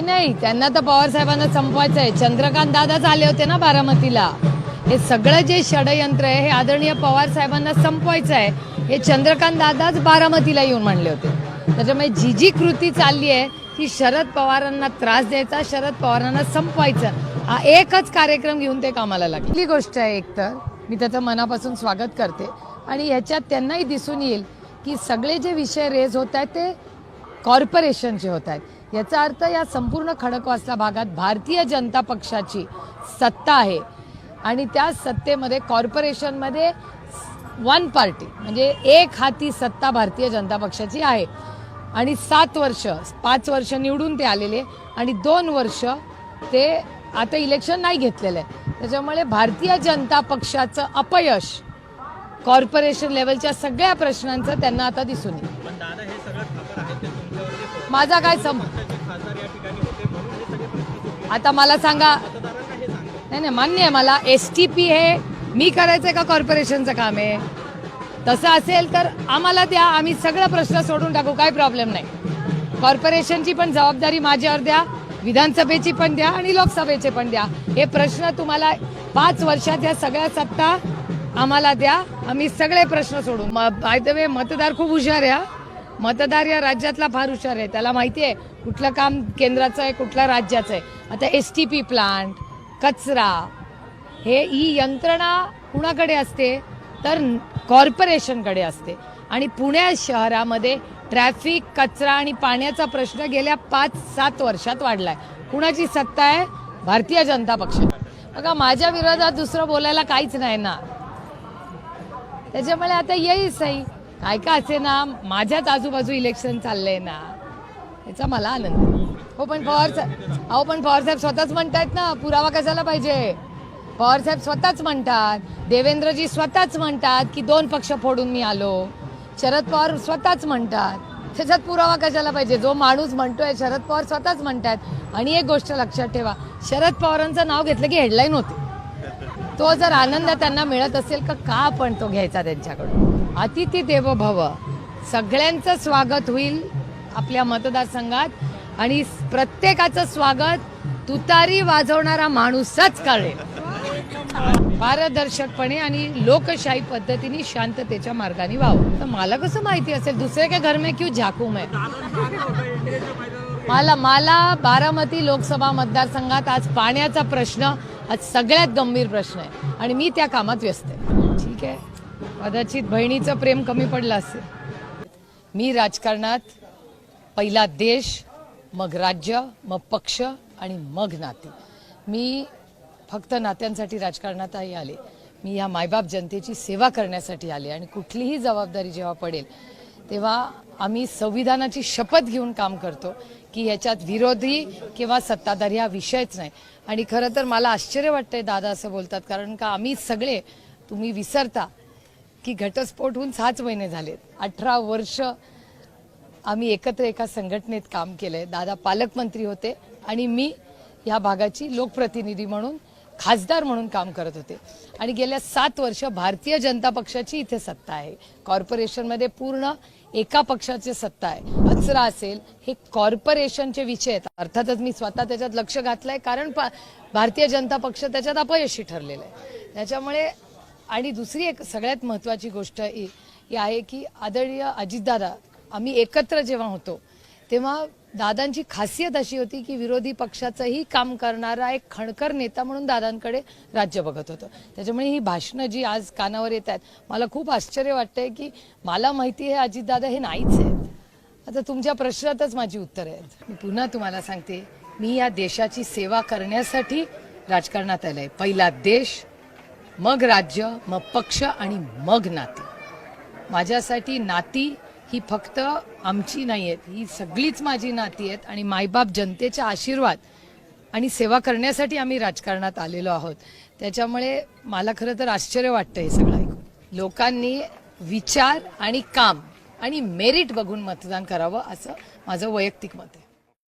नाही नाही. त्यांना तर पवार साहेबांना संपवायचं आहे. चंद्रकांत दादाच आले होते ना बारामतीला. हे सगळं जे षडयंत्र आहे हे आदरणीय पवार साहेबांना संपवायचं आहे. हे चंद्रकांत दादाच बारामतीला येऊन मांडले होते. त्याच्यामुळे जी जी कृती चालली आहे ती शरद पवारांना त्रास द्यायचा शरद पवारांना संपवायचं. हा एकच कार्यक्रम घेऊन ते कामाला लागले. गोष्ट आहे एक तर? मी त्याचं मनापासून स्वागत करते. आणि ह्याच्यात त्यांनाही दिसून येईल की सगळे जे विषय रेज होत आहेत ते कॉर्पोरेशनचे होत आहेत. याचा अर्थ या संपूर्ण खडकवासला भागात भारतीय जनता पक्षाची सत्ता आहे. आणि त्या सत्तेमध्ये कॉर्पोरेशनमध्ये वन पार्टी म्हणजे एक हाती सत्ता भारतीय जनता पक्षाची आहे. आणि सात वर्ष पाच वर्ष निवडून ते आलेले आणि दोन वर्ष ते आता इलेक्शन नाही घेतलेलं. आहे त्याच्यामुळे भारतीय जनता पक्षाचं अपयश कॉर्पोरेशन लेवलच्या सगळ्या प्रश्नांचं त्यांना आता दिसून येईल. माझा काय सम आता मला सांगा. नाही नाही मान्य आहे मला. एस टी पी हे मी करायचं का कॉर्पोरेशनचं काम आहे? तसं असेल तर आम्हाला द्या. आम्ही सगळं प्रश्न सोडून टाकू. काही प्रॉब्लेम नाही. कॉर्पोरेशनची पण जबाबदारी माझ्यावर द्या. विधानसभेची पण द्या आणि लोकसभेचे पण द्या. हे प्रश्न तुम्हाला पाच वर्षात या सगळ्या सत्ता आम्हाला द्या. आम्ही सगळे प्रश्न सोडू. बाय द वे मतदार खूप हुशार आहे मतदार या राज्यातला फार हुशार आहे. त्याला माहिती आहे कुठलं काम केंद्राचं आहे कुठलं राज्याचं आहे. आता एस टी पी प्लांट कचरा हे ही यंत्रणा कुणाकडे असते? तर कॉर्पोरेशनकडे असते. आणि पुणे शहरामध्ये ट्रॅफिक कचरा आणि पाण्याचा प्रश्न गेल्या पाच सात वर्षात वाढलाय. कुणाची सत्ता आहे? भारतीय जनता पक्ष. बघा माझ्या विरोधात दुसरं बोलायला काहीच नाही ना. त्याच्यामुळे आता येईल सही काय का असे ना माझ्याच आजूबाजू इलेक्शन चाललंय ना याचा मला आनंद हो पण पवार साहेब अहो पण पवार साहेब स्वतःच म्हणतायत ना पुरावा कशाला पाहिजे? पवार साहेब स्वतःच म्हणतात देवेंद्रजी स्वतःच म्हणतात की दोन पक्ष फोडून मी आलो. शरद पवार स्वतःच म्हणतात त्याच्यात पुरावा कशाला पाहिजे? जो माणूस म्हणतोय शरद पवार स्वतःच म्हणतात आणि एक गोष्ट लक्षात ठेवा शरद पवारांचं नाव घेतलं की हेडलाईन होते. तो जर आनंद त्यांना मिळत असेल का का आपण तो घ्यायचा त्यांच्याकडून? अतिथी देव भव सगळ्यांचं स्वागत होईल आपल्या मतदारसंघात आणि प्रत्येकाचं स्वागत तुतारी वाजवणारा माणूसच कळेल. पारदर्शकपणे आणि लोकशाही पद्धतीने शांततेच्या मार्गाने व्हावं तर मला कसं माहिती असेल दुसरे काय घर में क्यू झाकूम आहे मला मला बारामती लोकसभा मतदारसंघात आज पाण्याचा प्रश्न आज सगळ्यात गंभीर प्रश्न आहे. आणि मी त्या कामात व्यस्त आहे. ठीक आहे? कदाचित बहिणीचं प्रेम कमी पडलं असेल. मी राजकारणात पहिला देश मग राज्य मग पक्ष आणि मग नाते. मी फक्त नात्यांसाठी राजकारणातही आले. मी ह्या मायबाप जनतेची सेवा करण्यासाठी आले. आणि कुठलीही जबाबदारी जेव्हा पडेल तेव्हा आम्ही संविधानाची शपथ घेऊन काम करतो की याच्यात विरोधी किंवा सत्ताधारी हा विषयच नाही. आणि खरं तर मला आश्चर्य वाटतंय दादा असं बोलतात कारण का आम्ही सगळे तुम्ही विसरता की घटस्फोट होऊन सहाच महिने झालेत. अठरा वर्ष आम्ही एकत्र एका संघटनेत काम केलंय. दादा पालकमंत्री होते आणि मी या भागाची लोकप्रतिनिधी म्हणून खासदार म्हणून काम करत होते. आणि गेल्या सात वर्ष भारतीय जनता पक्षाची इथे सत्ता आहे. कॉर्पोरेशनमध्ये पूर्ण एका पक्षाची सत्ता आहे. कचरा असेल हे कॉर्पोरेशनचे विषय आहेत. अर्थातच मी स्वतः त्याच्यात लक्ष घातलंय कारण पा- भारतीय जनता पक्ष त्याच्यात अपयशी ठरलेला आहे. त्याच्यामुळे आणि दुसरी एक सगळ्यात महत्त्वाची गोष्ट ही ही आहे की आदरणीय अजितदादा आम्ही एकत्र जेव्हा होतो तेव्हा दादांची खासियत अशी होती की विरोधी पक्षाचंही काम करणारा एक खणकर नेता म्हणून दादांकडे राज्य बघत होतं. त्याच्यामुळे ही भाषणं जी आज कानावर येत आहेत मला खूप आश्चर्य वाटतंय की मला माहिती आहे अजितदादा हे नाहीच आहेत. आता तुमच्या प्रश्नातच माझी उत्तरं आहेत. मी पुन्हा तुम्हाला सांगते मी या देशाची सेवा करण्यासाठी राजकारणात आलं आहे पहिला देश मग राज्य मग पक्ष आणि मग नाती. माझ्यासाठी नाती ही फक्त आमची नाही आहेत ही सगळीच माझी नाती आहेत आणि मायबाप जनतेच्या आशीर्वाद आणि सेवा करण्यासाठी आम्ही राजकारणात आलेलो आहोत. त्याच्यामुळे मला खरं तर आश्चर्य वाटतं हे सगळं ऐकून. लोकांनी विचार आणि काम आणि मेरिट बघून मतदान करावं असं माझं वैयक्तिक मत आहे.